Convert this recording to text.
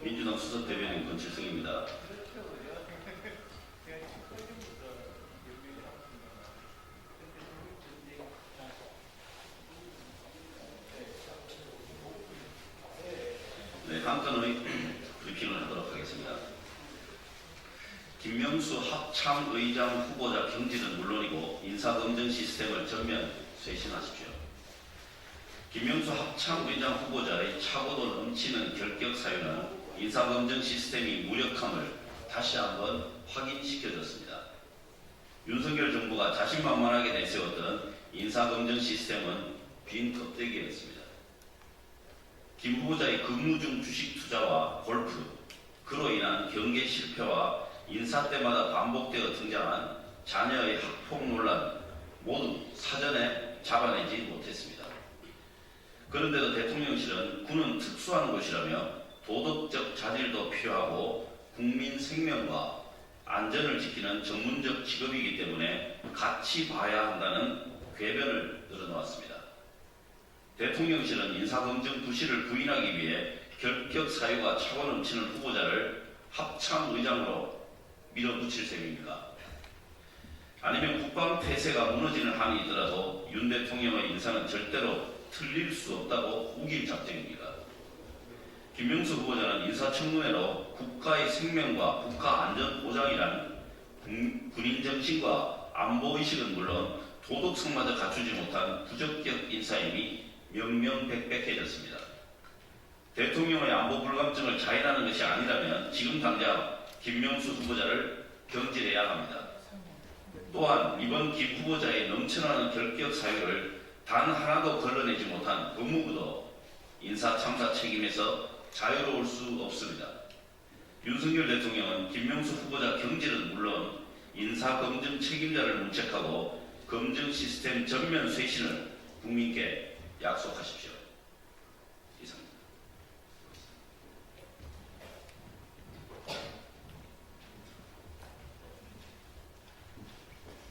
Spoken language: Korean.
민주당 수석 대변인 권칠성입니다. 네, 다음 건의 브리핑을 하도록 하겠습니다. 김명수 합참의장 후보자 경질은 물론이고 인사검증 시스템을 전면 쇄신하십시오. 김명수 합참의장 후보자의 차고도 넘치는 결격 사유는 인사검증 시스템이 무력함을 다시 한번 확인시켜줬습니다. 윤석열 정부가 자신만만하게 내세웠던 인사검증 시스템은 빈 껍데기였습니다. 김 후보자의 근무 중 주식 투자와 골프, 그로 인한 경계 실패와 인사 때마다 반복되어 등장한 자녀의 학폭 논란 모두 사전에 잡아내지 못했습니다. 그런데도 대통령실은 군은 특수한 곳이라며 도덕적 자질도 필요하고 국민 생명과 안전을 지키는 전문적 직업이기 때문에 같이 봐야 한다는 궤변을 늘어놓았습니다. 대통령실은 인사검증 부실을 부인하기 위해 결격 사유가 차고 넘치는 후보자를 합참의장으로 밀어붙일 셈입니까? 아니면 국방 폐쇄가 무너지는 한이 있더라도 윤 대통령의 인사는 절대로 틀릴 수 없다고 우길 작정입니다. 김명수 후보자는 인사청문회로 국가의 생명과 국가 안전 보장이란 군- 군인 정신과 안보 의식은 물론 도덕성마저 갖추지 못한 부적격 인사임이 명명백백해졌습니다. 대통령의 안보 불감증을 자인하는 것이 아니라면 지금 당장 김명수 후보자를 경질해야 합니다. 또한 이번 김 후보자의 넘쳐나는 결격 사유를 단 하나도 걸러내지 못한 법무부도 인사 참사 책임에서 자유로울 수 없습니다. 윤석열 대통령은 김명수 후보자 경질은 물론 인사 검증 책임자를 문책하고 검증 시스템 전면 쇄신을 국민께 약속하십시오.